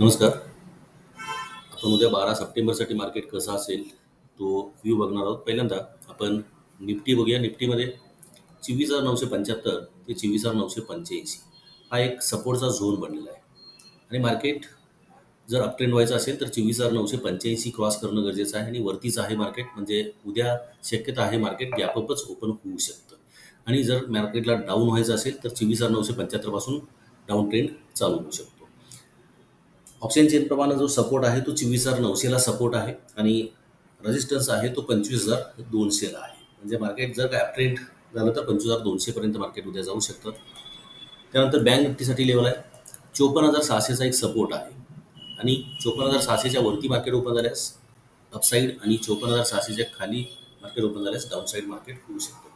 नमस्कार. आपण उद्या बारा सप्टेंबरसाठी मार्केट कसा असेल तो व्ह्यू बघणार आहोत. पहिल्यांदा आपण निफ्टी बघूया. निफ्टीमध्ये चोवीस हजार नऊशे पंच्याहत्तर ते चोवीस हजार नऊशे पंच्याऐंशी हा एक सपोर्टचा झोन बनलेला आहे. आणि मार्केट जर अपट्रेंड व्हायचं असेल तर चोवीस हजार नऊशे पंच्याऐंशी क्रॉस करणं गरजेचं आहे आणि वरतीच आहे मार्केट म्हणजे उद्या शक्यता आहे मार्केट गॅपअपच ओपन होऊ शकतं. आणि जर मार्केटला डाऊन व्हायचं असेल तर चोवीस हजार नऊशे पंच्याहत्तरपासून डाऊन ट्रेंड चालू होऊ शकतो. ऑप्शन चेनप्रमाणे जो सपोर्ट आहे तो चोवीस हजार नऊशेला सपोर्ट आहे आणि रजिस्टन्स आहे तो पंचवीस हजार दोनशेला आहे. म्हणजे मार्केट जर काय अपट्रेंड झालं तर पंचवीस हजार दोनशेपर्यंत मार्केट उद्या जाऊ शकतं त्यानंतर बँक निफ्टीसाठी लेवल आहे. चोपन्न हजार सहाशेचा एक सपोर्ट आहे. आणि चोपन्न हजार सहाशेच्या वरती मार्केट ओपन झाल्यास अपसाईड आणि चोपन्न हजार सहाशेच्या खाली मार्केट ओपन झाल्यास डाऊनसाईड मार्केट होऊ शकतं.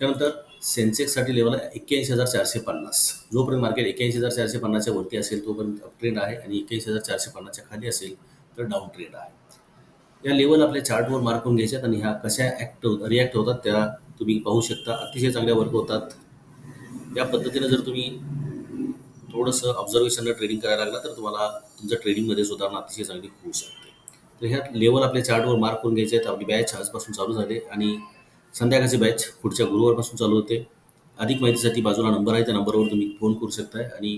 त्यानंतर सेन्सेक्ससाठी लेवल आहे एक्क्याऐंशी हजार चारशे पन्नास. जोपर्यंत मार्केट एक्क्याऐंशी हजार चारशे पन्नासच्या वरती असेल तोपर्यंत अप ट्रेंड आहे आणि एक्क्याऐंशी हजार चारशे पन्नासच्या खाली असेल तर डाऊन ट्रेंड आहे. या लेवल आपल्या चार्टवर मार्क करून घ्यायच्यात आणि ह्या कशा ॲक्ट रिॲक्ट होतात त्या तुम्ही पाहू शकता. अतिशय चांगल्या वर्क होतात. या पद्धतीनं जर तुम्ही थोडंसं ऑब्झर्वेशननं ट्रेडिंग करायला लागला तर तुम्हाला तुमच्या ट्रेडिंगमध्ये सुधारणा अतिशय चांगली होऊ शकते. तर ह्या लेवल आपल्या चार्टवर मार्क करून घ्यायचे आहेत. आपली बॅच आजपासून चालू झाले आणि संध्याकाळची बॅच पुढच्या गुरुवारपासून चालू होते. अधिक माहितीसाठी बाजूला नंबर आहे त्या नंबरवर तुम्ही फोन करू शकताय. आणि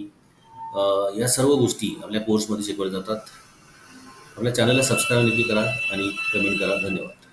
या सर्व गोष्टी आपल्या कोर्समध्ये शिकवल्या जातात. आपल्या चॅनलला सबस्क्राईब नक्की करा आणि कमेंट करा. धन्यवाद.